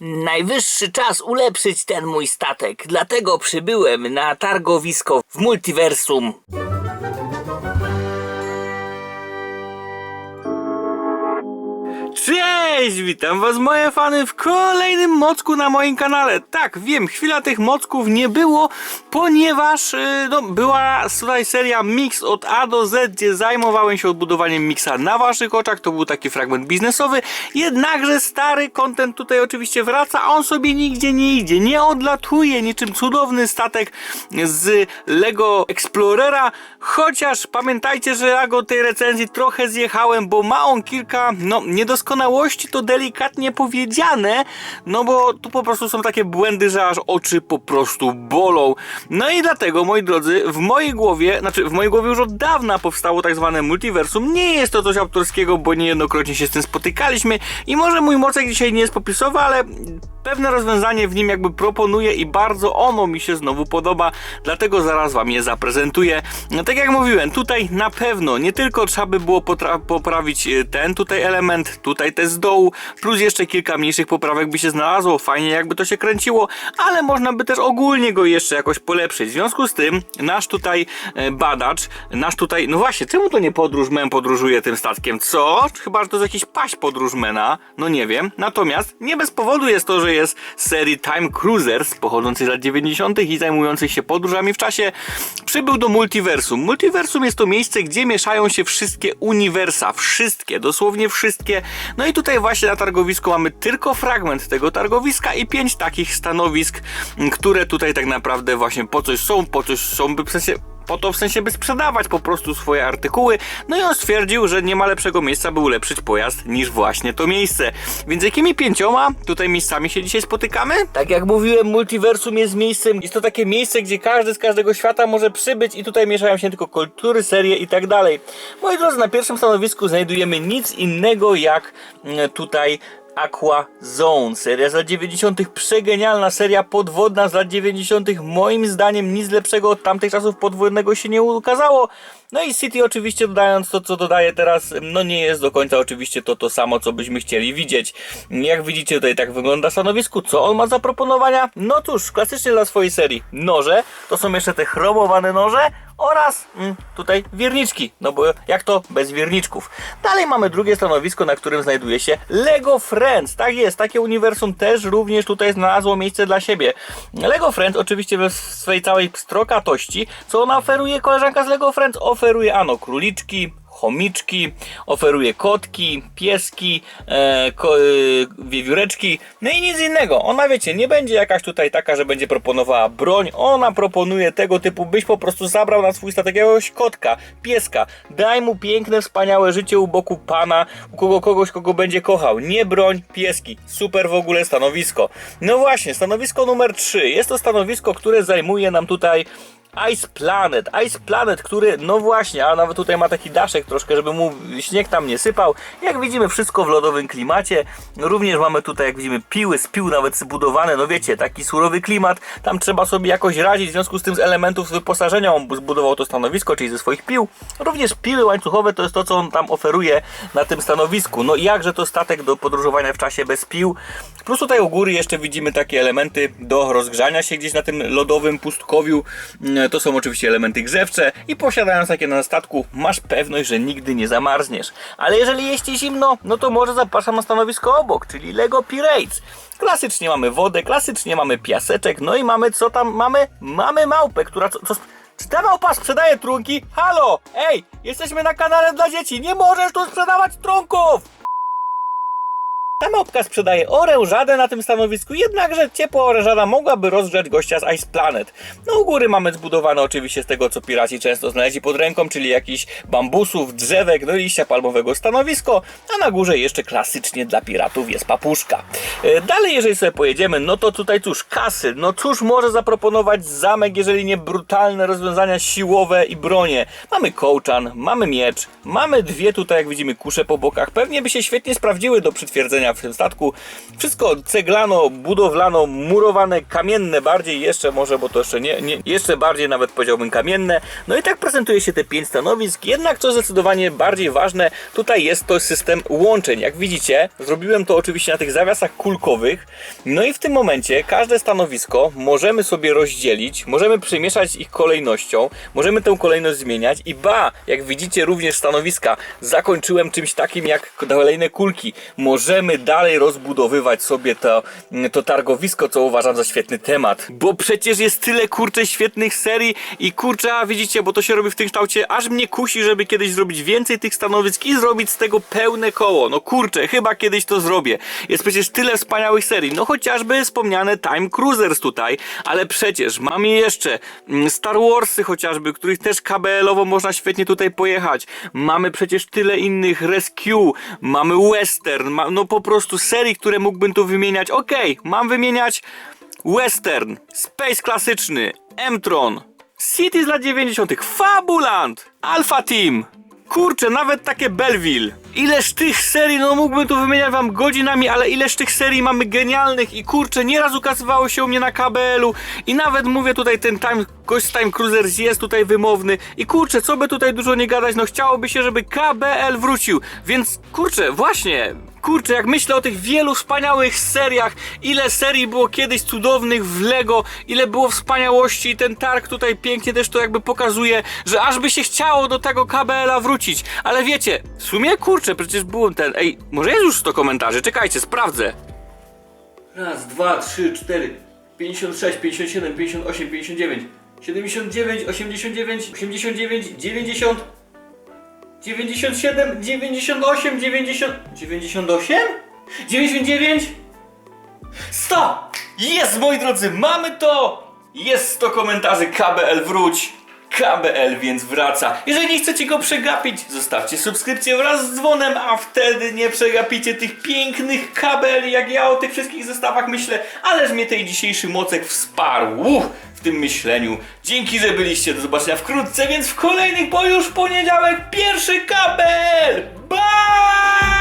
Najwyższy czas ulepszyć ten mój statek, dlatego przybyłem na targowisko w multiversum. Cześć, witam was moje fany w kolejnym mocku na moim kanale. Tak, wiem, chwila tych mocków nie było, ponieważ yy, no, była tutaj seria Mix od A do Z, gdzie zajmowałem się odbudowaniem miksa na waszych oczach. To był taki fragment biznesowy. Jednakże stary content tutaj oczywiście wraca, a on sobie nigdzie nie idzie, nie odlatuje niczym cudowny statek z Lego Explorera. Chociaż pamiętajcie, że ja go tej recenzji trochę zjechałem, bo ma on kilka no, niedoskonałości, to delikatnie powiedziane, no bo tu po prostu są takie błędy, że aż oczy po prostu bolą. No i dlatego, moi drodzy, w mojej głowie, znaczy w mojej głowie już od dawna powstało tak zwane multiversum. Nie jest to coś autorskiego, bo niejednokrotnie się z tym spotykaliśmy i może mój mocek dzisiaj nie jest popisowy, ale pewne rozwiązanie w nim jakby proponuję i bardzo ono mi się znowu podoba, dlatego zaraz wam je zaprezentuję. No tak jak mówiłem, tutaj na pewno nie tylko trzeba by było poprawić e, ten tutaj element, tutaj te z dołu, plus jeszcze kilka mniejszych poprawek by się znalazło, fajnie jakby to się kręciło, ale można by też ogólnie go jeszcze jakoś polepszyć. W związku z tym nasz tutaj e, badacz, nasz tutaj, no właśnie, czemu to nie podróżmen podróżuje tym statkiem? Co? Chyba, że to jest jakiś paść podróżmena, no nie wiem. Natomiast nie bez powodu jest to, że jest z serii Time Cruisers pochodzącej z lat 90. i zajmujących się podróżami w czasie, przybył do Multiversum. Multiversum jest to miejsce, gdzie mieszają się wszystkie uniwersa, wszystkie, dosłownie wszystkie. No i tutaj właśnie na targowisku mamy tylko fragment tego targowiska i pięć takich stanowisk, które tutaj tak naprawdę właśnie po coś są, po coś są, w sensie po to w sensie, by sprzedawać po prostu swoje artykuły. No i on stwierdził, że nie ma lepszego miejsca, by ulepszyć pojazd niż właśnie to miejsce. Więc jakimi pięcioma tutaj miejscami się dzisiaj spotykamy? Tak jak mówiłem, multiversum jest miejscem, jest to takie miejsce, gdzie każdy z każdego świata może przybyć i tutaj mieszają się tylko kultury, serie i tak dalej. Moi drodzy, na pierwszym stanowisku znajdujemy nic innego jak mm, tutaj Aqua Zone, seria z lat 90. Przegenialna seria podwodna z lat 90. Moim zdaniem nic lepszego od tamtych czasów podwodnego się nie ukazało. No i City oczywiście dodając to, co dodaje teraz, no nie jest do końca oczywiście to to samo, co byśmy chcieli widzieć. Jak widzicie tutaj tak wygląda stanowisku. Co on ma zaproponowania? No cóż, klasycznie dla swojej serii noże, to są jeszcze te chromowane noże oraz mm, tutaj wierniczki, no bo jak to bez wierniczków. Dalej mamy drugie stanowisko, na którym znajduje się Lego Friends. Tak jest, takie uniwersum też również tutaj znalazło miejsce dla siebie. Lego Friends oczywiście we swej całej strokatości, co ona oferuje koleżanka z Lego Friends? Oferuje ano króliczki, chomiczki, oferuje kotki, pieski, e, ko, e, wiewióreczki, no i nic innego. Ona wiecie, nie będzie jakaś tutaj taka, że będzie proponowała broń, ona proponuje tego typu, byś po prostu zabrał na swój statek jakiegoś kotka, pieska, daj mu piękne, wspaniałe życie u boku pana, u kogo kogoś, kogo będzie kochał. Nie broń, pieski. Super w ogóle stanowisko. No właśnie, stanowisko numer 3. Jest to stanowisko, które zajmuje nam tutaj Ice Planet, Ice Planet, który, no właśnie, a nawet tutaj ma taki daszek troszkę, żeby mu śnieg tam nie sypał. Jak widzimy, wszystko w lodowym klimacie. Również mamy tutaj, jak widzimy, piły z pił nawet zbudowane, no wiecie, taki surowy klimat. Tam trzeba sobie jakoś radzić, w związku z tym z elementów wyposażenia on zbudował to stanowisko, czyli ze swoich pił. Również piły łańcuchowe to jest to, co on tam oferuje na tym stanowisku. No i jakże to statek do podróżowania w czasie bez pił. Plus tutaj u góry jeszcze widzimy takie elementy do rozgrzania się gdzieś na tym lodowym pustkowiu. To są oczywiście elementy grzewcze i posiadając takie na statku masz pewność, że nigdy nie zamarzniesz. Ale jeżeli jest ci zimno, no to może zapraszam na stanowisko obok, czyli Lego Pirates. Klasycznie mamy wodę, klasycznie mamy piaseczek, no i mamy co tam mamy? Mamy małpę, która co, co czy ta małpa sprzedaje trunki? Halo! Ej! Jesteśmy na kanale dla dzieci! Nie możesz tu sprzedawać trunków! Ta małpka sprzedaje orężadę na tym stanowisku, jednakże ciepła orężada mogłaby rozgrzać gościa z Ice Planet. No u góry mamy zbudowane oczywiście z tego, co piraci często znaleźli pod ręką, czyli jakiś bambusów, drzewek, no i liścia palmowego stanowisko, a na górze jeszcze klasycznie dla piratów jest papuszka. E, Dalej, jeżeli sobie pojedziemy, no to tutaj cóż, kasy. No cóż może zaproponować zamek, jeżeli nie brutalne rozwiązania siłowe i bronie. Mamy kołczan, mamy miecz, mamy dwie tutaj, jak widzimy, kusze po bokach. Pewnie by się świetnie sprawdziły do przytwierdzenia w tym statku. Wszystko ceglano, budowlano, murowane, kamienne bardziej jeszcze może, bo to jeszcze nie, nie jeszcze bardziej nawet powiedziałbym kamienne. No i tak prezentuje się te pięć stanowisk. Jednak co zdecydowanie bardziej ważne, tutaj jest to system łączeń. Jak widzicie, zrobiłem to oczywiście na tych zawiasach kulkowych. No i w tym momencie każde stanowisko możemy sobie rozdzielić, możemy przemieszać ich kolejnością, możemy tę kolejność zmieniać i ba, jak widzicie również stanowiska zakończyłem czymś takim jak kolejne kulki. Możemy dalej rozbudowywać sobie to, to targowisko, co uważam za świetny temat. Bo przecież jest tyle kurczę świetnych serii i kurczę, a widzicie, bo to się robi w tym kształcie, aż mnie kusi, żeby kiedyś zrobić więcej tych stanowisk i zrobić z tego pełne koło. No kurczę, chyba kiedyś to zrobię. Jest przecież tyle wspaniałych serii, no chociażby wspomniane Time Cruisers tutaj, ale przecież mamy jeszcze mm, Star Warsy chociażby, których też KBL-owo można świetnie tutaj pojechać. Mamy przecież tyle innych Rescue, mamy Western, ma, no po prostu serii, które mógłbym tu wymieniać. Okej, mam wymieniać Western, Space klasyczny, M-Tron, City z lat 90., Fabuland, Alpha Team. Kurczę, nawet takie Belleville. Ileż tych serii, no mógłbym tu wymieniać wam godzinami, ale ileż tych serii mamy genialnych i kurczę, nieraz ukazywało się u mnie na KBL-u i nawet mówię tutaj ten time, gość z Time Cruisers jest tutaj wymowny i kurczę, co by tutaj dużo nie gadać, no chciałoby się, żeby KBL wrócił, więc kurczę, właśnie, Kurczę, jak myślę o tych wielu wspaniałych seriach, ile serii było kiedyś cudownych w Lego, ile było wspaniałości i ten targ tutaj pięknie też to jakby pokazuje, że aż by się chciało do tego KBL-a wrócić. Ale wiecie, w sumie kurczę, przecież byłem ten, ej, może jest już 100 komentarzy, czekajcie, sprawdzę. Raz, dwa, trzy, cztery, 56, 57, 58, 59, 79, 89, 89, 90, 97, 98, 90, 98? 99? 100! Jest, moi drodzy, mamy to! Jest 100 komentarzy, KBL wróć! KBL więc wraca. Jeżeli nie chcecie go przegapić, zostawcie subskrypcję wraz z dzwonem, a wtedy nie przegapicie tych pięknych KBL, jak ja o tych wszystkich zestawach myślę, ależ mnie tej dzisiejszy mocek wsparł w tym myśleniu. Dzięki, że byliście. Do zobaczenia wkrótce, więc w kolejnych, bo już poniedziałek pierwszy KBL! Bye!